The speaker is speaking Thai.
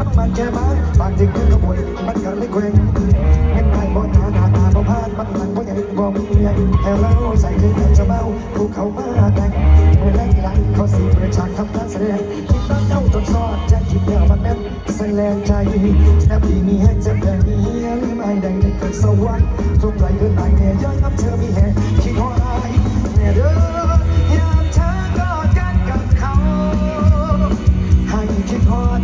มันมันแค่มาบางทีขึ้นขบวนมันก็เลยแข่งเงินไทยบ่หนานาตาบ่พานมันมันบ่ใหญ่บ่มีใหญ่แถวเราใส่คือกันจะเมาผู้เขามาแต่งเมื่อแรงหลังเขาสีประฉากทำท่าแสดงคิดตั้งเจ้าจนซอดใจคิดเดียวมันแม่นใส่แรงใจแนบดีมีแห้จะแต่มีเฮียหรือไม่แดงได้เกิดสวรรค์จงไหลเกินไหลแน่ย้อยน้ำเธอมีแห้งคิดหัวใจายแน่เด้อยามเธอกอดกันกับเขาให้คิดหอด